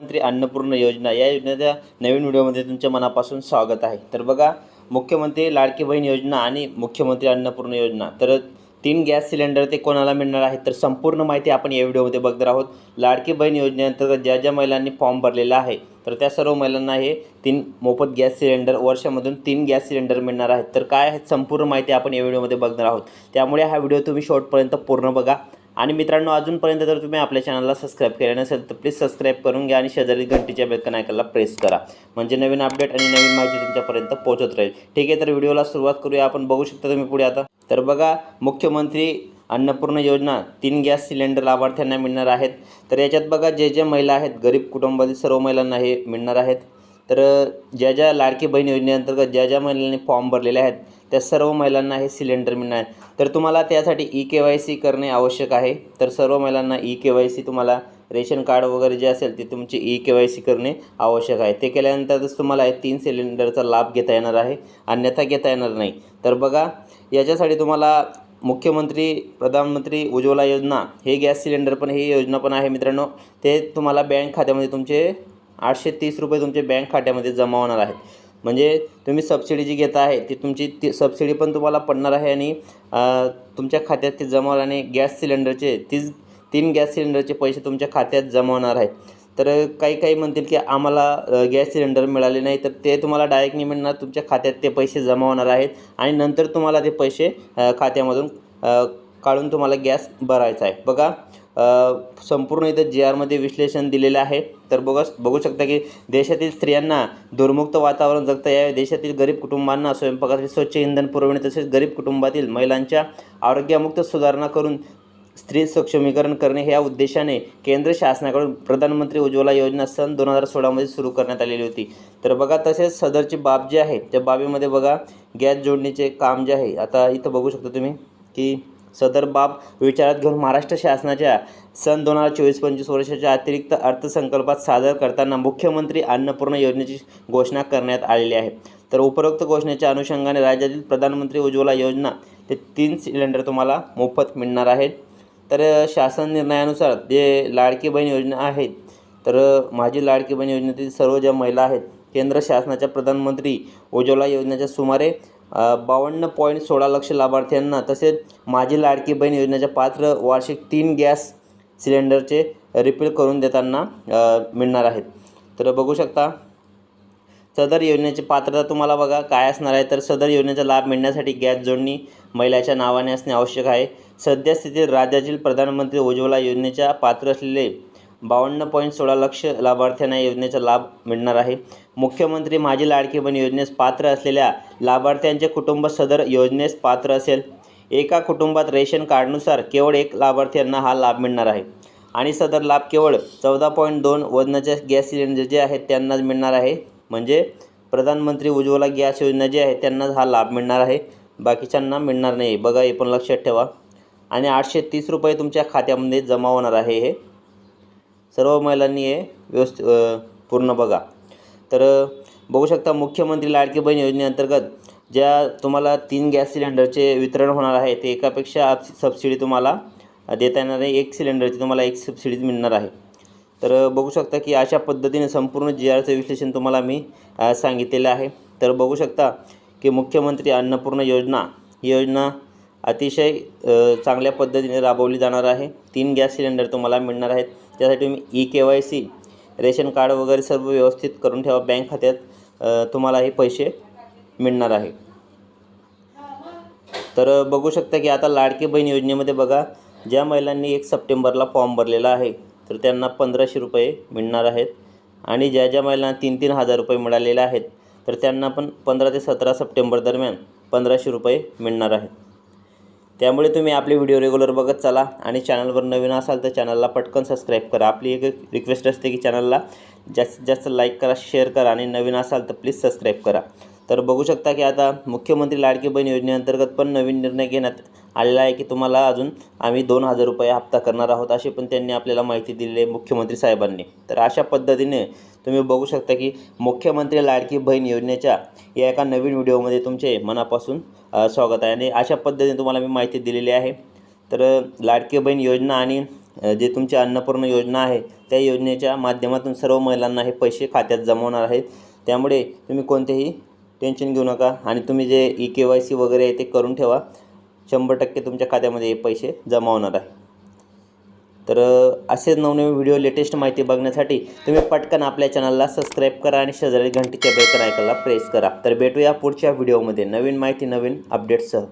मुख्यमंत्री अन्नपूर्ण योजना या योजनेच्या नवीन व्हिडिओमध्ये तुमच्या मनापासून स्वागत आहे. तर बघा मुख्यमंत्री लाडकी बहीण योजना आणि मुख्यमंत्री अन्नपूर्ण योजना. तर तीन गॅस सिलेंडर ते कोणाला मिळणार आहे तर संपूर्ण माहिती आपण या व्हिडिओमध्ये बघणार आहोत. लाडकी बहीण योजनेअंतर्गत ज्या ज्या महिलांनी फॉर्म भरलेला आहे तर त्या सर्व महिलांना हे तीन मोफत गॅस सिलेंडर वर्षामधून तीन गॅस सिलेंडर मिळणार आहेत. तर काय आहेत? संपूर्ण माहिती आपण या व्हिडिओमध्ये बघणार आहोत. त्यामुळे हा व्हिडिओ तुम्ही शेवटपर्यंत पूर्ण बघा. आणि मित्रांनो अजूनपर्यंत जर तुम्ही आपल्या चॅनलला सबस्क्राईब केले नसेल तर प्लीज सबस्क्राईब करून घ्या आणि शेजारी घंटीच्या बेलकन आयकनला प्रेस करा. म्हणजे नवीन अपडेट आणि नवीन माहिती तुमच्यापर्यंत पोहोचत राहील. ठीक आहे तर व्हिडिओला सुरुवात करूया. आपण बघू शकता तुम्ही पुढे आता. तर बघा मुख्यमंत्री अन्नपूर्ण योजना तीन गॅस सिलेंडर लाभार्थ्यांना मिळणार आहेत. तर याच्यात बघा जे जे महिला आहेत गरीब कुटुंबातील सर्व महिलांना हे मिळणार आहेत. तर ज्या ज्या लाडकी बहीण योजनेअंतर्गत ज्या ज्या महिलांनी फॉर्म भरलेले आहेत त्या सर्व महिलांना हे सिलेंडर मिळणार तर तुम्हाला त्यासाठी ई के वाय सी करणे आवश्यक आहे. तर सर्व महिलांना ई के वाय सी तुम्हाला रेशन कार्ड वगैरे जे असेल ते तुमची ई के वाय सी करणे आवश्यक आहे. ते केल्यानंतरच तुम्हाला तीन सिलेंडरचा लाभ घेता येणार आहे. अन्यथा घेता येणार नाही. तर बघा याच्यासाठी तुम्हाला मुख्यमंत्री प्रधानमंत्री उज्ज्वला योजना हे गॅस सिलेंडर पण ही योजना पण आहे मित्रांनो. ते तुम्हाला बँक खात्यामध्ये तुमचे आठशे तीस रुपये तुमचे बँक खात्यामध्ये जमा होणार आहेत. म्हणजे तुम्ही सबसिडी जी घेता आहे ती तुमची ती सबसिडी पण तुम्हाला पडणार आहे आणि तुमच्या खात्यात ते जमा होणार आणि गॅस सिलेंडरचे तीच तीन गॅस सिलेंडरचे पैसे तुमच्या खात्यात जमा होणार आहेत तर काही काही म्हणतील की आम्हाला गॅस सिलेंडर मिळाले नाही तर ते तुम्हाला डायरेक्ट नाही मिळणार तुमच्या खात्यात ते पैसे जमा होणार आहेत आणि नंतर तुम्हाला ते पैसे खात्यामधून काढून तुम्हाला गॅस भरायचा आहे. बघा संपूर्ण इथं जी आरमध्ये विश्लेषण दिलेलं आहे. तर बघा बघू शकता की देशातील स्त्रियांना दुर्मुक्त वातावरण जगता. यावे देशातील गरीब कुटुंबांना स्वयंपाकासाठी स्वच्छ इंधन पुरवणे तसेच गरीब कुटुंबातील महिलांच्या आरोग्यामुक्त सुधारणा करून स्त्री सक्षमीकरण करणे ह्या उद्देशाने केंद्र शासनाकडून प्रधानमंत्री उज्ज्वला योजना सन दोन हजार सोळामध्ये सुरू करण्यात आलेली होती. तर बघा तसेच सदरची बाब जी आहे त्या बाबीमध्ये बघा गॅस जोडणीचे काम जे आहे आता इथं बघू शकता तुम्ही की सदर बाब विचारात घेऊन महाराष्ट्र शासनाच्या सन दोन हजार चोवीस पंचवीस वर्षाच्या अतिरिक्त अर्थसंकल्पात सादर करताना मुख्यमंत्री अन्नपूर्ण योजनेची घोषणा करण्यात आलेली आहे. तर उपरोक्त घोषणेच्या अनुषंगाने राज्यातील प्रधानमंत्री उज्ज्वला योजना ते तीन सिलेंडर तुम्हाला मोफत मिळणार आहेत. तर शासन निर्णयानुसार जे लाडकी बहीण योजना आहेत तर माझी लाडकी बहीण योजनेतील सर्व ज्या महिला आहेत केंद्र शासनाच्या प्रधानमंत्री उज्ज्वला योजनेच्या सुमारे बावन्न पॉईंट सोळा लक्ष लाभार्थ्यांना तसेच माझी लाडकी बहीण योजनेच्या पात्र वार्षिक तीन गॅस सिलेंडरचे रिफिल करून देताना मिळणार आहेत. तर बघू शकता सदर योजनेची पात्रता तुम्हाला बघा काय असणार आहे. तर सदर योजनेचा लाभ मिळण्यासाठी गॅस जोडणी महिलाच्या नावाने असणे आवश्यक आहे. सद्यस्थितीत राज्यातील प्रधानमंत्री उज्ज्वला योजनेच्या पात्र असलेले बावन्न पॉईंट सोळा लक्ष लाभार्थ्यांना योजनेचा लाभ मिळणार आहे. मुख्यमंत्री माझी लाडकी बहीण योजनेस पात्र असलेल्या लाभार्थ्यांचे कुटुंब सदर योजनेस पात्र असेल. एका कुटुंबात रेशन कार्डनुसार केवळ एक लाभार्थ्यांना हा लाभ मिळणार आहे. आणि सदर लाभ केवळ चौदा पॉईंट दोन वजनाच्या गॅस सिलेंडर जे आहेत त्यांनाच मिळणार आहे. म्हणजे प्रधानमंत्री उज्ज्वला गॅस योजना जी आहे त्यांनाच हा लाभ मिळणार आहे. बाकीच्यांना मिळणार नाही. बघा हे पण लक्षात ठेवा. आणि आठशे तीस रुपये तुमच्या खात्यामध्ये जमा होणार आहे हे. सर्व महिलांनी हे व्यवस्थित पूर्ण बघा. तर बघू शकता मुख्यमंत्री लाडकी बहीण योजनेअंतर्गत ज्या तुम्हाला तीन गॅस सिलेंडरचे वितरण होणार आहे ते एकापेक्षा सबसिडी तुम्हाला देता येणार आहे. एक सिलेंडरची तुम्हाला एक सबसिडी मिळणार आहे. तर बघू शकता की अशा पद्धतीने संपूर्ण जी आरचं विश्लेषण तुम्हाला मी सांगितलेलं आहे. तर बघू शकता की मुख्यमंत्री अन्नपूर्ण योजना ही योजना अतिशय चांगल्या पद्धतीने राबवली जाणार आहे. तीन गॅस सिलेंडर तुम्हाला मिळणार आहेत. त्यासाठी तुम्ही E K Y C ration card वगैरे सर्व व्यवस्थित करून ठेवा. बँक खात्यात तुम्हाला हे पैसे मिळणार आहे. तर बघू शकता की आता लाडकी बहीण योजनेमध्ये बघा ज्या महिलांनी एक सप्टेंबरला फॉर्म भरलेला आहे तर त्यांना पंधराशे रुपये मिळणार आहेत. आणि ज्या ज्या महिलांना तीन तीन हजार रुपये मिळालेले आहेत तर त्यांना पण पंधरा ते सतरा सप्टेंबर दरम्यान पंधराशे रुपये मिळणार आहेत. त्यामुळे तुम्ही आपले व्हिडिओ रेग्युलर बघत चला आणि चॅनलवर नवीन असाल तर चॅनलला पटकन सबस्क्राईब करा. आपली एक रिक्वेस्ट असते की चॅनलला जास्तीत जास्त लाईक करा शेअर करा आणि नवीन असाल तर प्लीज सबस्क्राईब करा. तर बघू शकता की आता मुख्यमंत्री लाडकी बहीण योजनेअंतर्गत पण नवीन निर्णय घेण्यात आलेला आहे की तुम्हाला अजून आम्ही दोन हजार रुपये हप्ता करणार आहोत अशी पण त्यांनी आपल्याला माहिती दिलेली आहे मुख्यमंत्री साहेबांनी. तर अशा पद्धतीने तुम्ही बघू शकता की मुख्यमंत्री लाडकी बहीण योजनेच्या या एका नवीन व्हिडिओमध्ये तुमचे मनापासून स्वागत आहे. आणि अशा पद्धतीने तुम्हाला मी माहिती दिलेली आहे. तर लाडकी बहीण योजना आणि जे तुमची अन्नपूर्ण योजना आहे त्या योजनेच्या माध्यमातून सर्व महिलांना हे पैसे खात्यात जमवणार आहेत. त्यामुळे तुम्ही कोणतेही टेन्शन घेऊ नका आणि तुम्ही जे ई के वाय सी वगैरे आहे ते करून ठेवा. शंभर टक्के तुमच्या खात्यामध्ये हे पैसे जमा होणार आहे. तर असे असेच नवनवीन व्हिडिओ लेटेस्ट माहिती बघण्यासाठी तुम्ही पटकन आपल्या चॅनलला सबस्क्राईब करा आणि शेजारी घंटीच्या बेल आयकॉनला प्रेस करा. तर भेटूया पुढच्या व्हिडिओमध्ये नवीन माहिती नवीन अपडेट्ससह